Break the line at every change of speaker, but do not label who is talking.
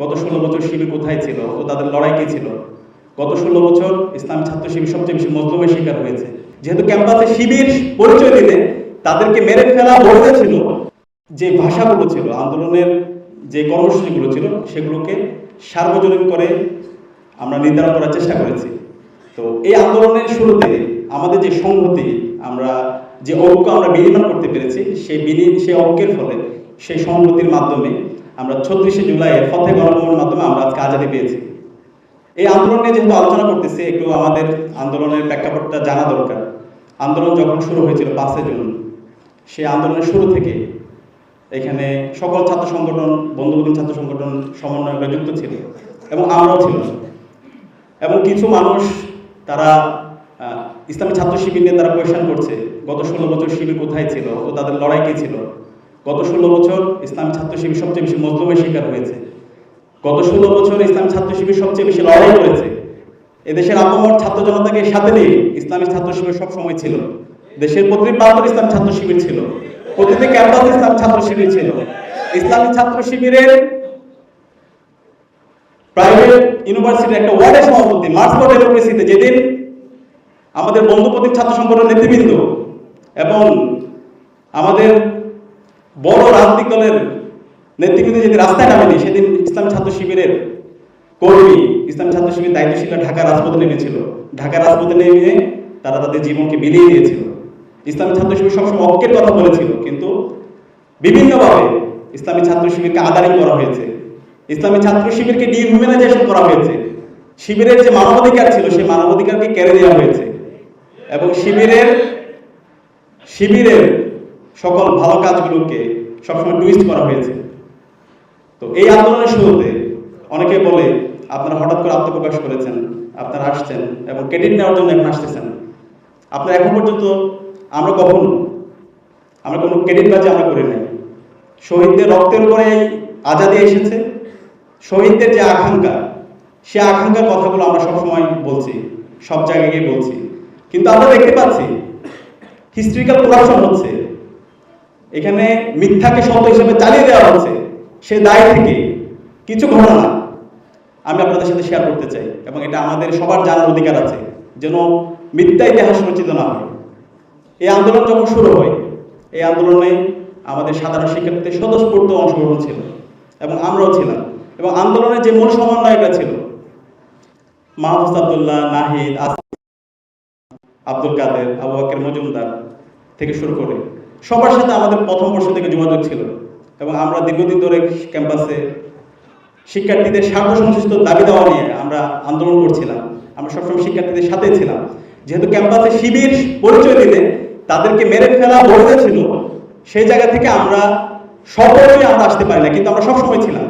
গত ষোলো বছর শিবির কোথায় ছিল ও তাদের লড়াই কি ছিল? গত ষোলো বছর ইসলাম ছাত্র শিবির সবচেয়ে বেশি মজলুমের শিকার হয়েছে। যেহেতু ক্যাম্পাসে শিবির পরিচয় দিলে তাদেরকে মেরে ফেলা বৈধ ছিল। যে ভাষাগুলো ছিল, আন্দোলনের যে কর্মসূচিগুলো ছিল, সেগুলোকে সার্বজনীন করে আমরা নির্ধারণ করার চেষ্টা করেছি। তো এই আন্দোলনের শুরুতে আমাদের যে সংহতি, আমরা যে ঐক্য আমরা বিনিময় করতে পেরেছি, সেই বিনি, সেই ঐক্যের ফলে সেই সংহতির মাধ্যমে আমরা ছত্রিশে জুলাই ফতে গণভবনের মাধ্যমে আমরা আজকে আজাদি পেয়েছি। এই আন্দোলন নিয়ে যেহেতু আলোচনা করতেছি, একটু আমাদের আন্দোলনের প্রেক্ষাপটটা জানা দরকার। আন্দোলন যখন শুরু হয়েছিল পাঁচে জুন, সেই আন্দোলনের শুরু থেকে এখানে সকল ছাত্র সংগঠন বন্ধুবন্ধু ছাত্র সংগঠন সমন্বয়করা যুক্ত ছিল এবং আমরাও ছিলাম। এবং কিছু মানুষ তারা ইসলামী ছাত্র শিবির নিয়ে তারা কোয়েশন করছে, গত ষোলো বছর শিবির কোথায় ছিল ও তাদের লড়াই কী ছিল? গত ষোলো বছর ইসলাম ছাত্র শিবির সবচেয়ে বেশি মজলুমের শিকার হয়েছে। গত ষোলো বছর ইসলাম ছাত্র শিবির সবচেয়ে বেশি লড়াই করেছে। এদেশের আপামর ছাত্র জনতাকে সাথে নিয়ে ইসলামী ছাত্র শিবির সব সময় ছিল। দেশের প্রতিটি প্রান্তর ইসলাম ছাত্র শিবির ছিল। প্রতিটি ক্যাম্পাস ইসলাম ছাত্র শিবির ছিল। ইসলামী ছাত্র শিবিরের প্রাইভেট ইউনিভার্সিটির একটা ওয়ার্ডের সভাপতি মার্চ ফর ডেমোক্রেসিতে যেদিন আমাদের বন্ধুপ্রতিম ছাত্র সংগঠনের নেতৃবৃন্দ এবং আমাদের বড় রাজনৈতিক দলের নেতৃবৃন্দ যেদিন রাস্তায় নামেনি, সেদিন ইসলাম ছাত্র শিবিরের কর্মী, ইসলাম ছাত্র শিবির দায়িত্বশীলরা ঢাকা রাজপথে নেমেছিল। ঢাকা রাজপথে নেমে তারা তাদের জীবনকে বিলিয়ে দিয়েছিল। ইসলামী ছাত্র শিবির সবসময় ঐক্যের কথা বলেছিল, কিন্তু বিভিন্নভাবে ইসলামী ছাত্র শিবিরকে আদারিং করা হয়েছে। ইসলামী ছাত্র শিবিরকে ডিহিউম্যানাইজেশন করা হয়েছে। শিবিরের যে মানবাধিকার ছিল, সেই মানবাধিকারকে কেড়ে দেওয়া হয়েছে। এবং শিবিরের শিবিরের সকল ভালো কাজগুলোকে সবসময় টুইস্ট করা হয়েছে। তো এই আন্দোলনের শুরুতে অনেকে বলে, আপনারা হঠাৎ করে আত্মপ্রকাশ করেছেন, আপনারা আসছেন এবং ক্রেডিট নেওয়ার জন্য এখন আসতেছেন আপনারা এখন পর্যন্ত আমরা কখনো, আমরা কোনো ক্রেডিট বাজে আমরা করি নাই। শহীদদের রক্তের উপরে আজাদি এসেছে। শহীদদের যে আকাঙ্ক্ষা, সে আকাঙ্ক্ষার কথাগুলো আমরা সবসময় বলছি, সব জায়গায় গিয়ে বলছি। কিন্তু আমরা দেখতে পাচ্ছি হিস্ট্রিক্যাল করাপশন হচ্ছে। এখানে মিথ্যাকে সত্য হিসেবে চালিয়ে দেওয়া হচ্ছে, সে দায় থেকে কিছু ঘটনা আমি আপনাদের সাথে শেয়ার করতে চাই এবং এটা আমাদের সবার জানার অধিকার আছে, যেন মিথ্যা ইতিহাস রচিত না হয়। এই আন্দোলন যখন শুরু হয়, এই আন্দোলনে আমাদের সাধারণ শিক্ষার্থীদের স্বতঃস্ফূর্ত অংশগ্রহণ ছিল এবং আমরাও ছিলাম। এবং আন্দোলনের যে মূল সমন্বয়করা ছিল, মাহফুজ আবদুল্লাহ, নাহিদ আব্দুল কাদের, আবু বকর মজুমদার থেকে শুরু করে সবার সাথে আমাদের প্রথম বর্ষ থেকে যোগাযোগ ছিল। এবং আমরা দীর্ঘদিন ধরে ক্যাম্পাসে শিক্ষার্থীদের স্বার্থ সংশ্লিষ্ট দাবি দেওয়া নিয়ে আমরা আন্দোলন করছিলাম। আমরা সবসময় শিক্ষার্থীদের সাথে ছিলাম। যেহেতু ক্যাম্পাসে শিবির পরিচয় দিতে তাদেরকে মেরে ফেলা বলতে ছিল, সেই জায়গা থেকে আমরা সবসময় আমরা আসতে পারি না, কিন্তু আমরা সবসময় ছিলাম।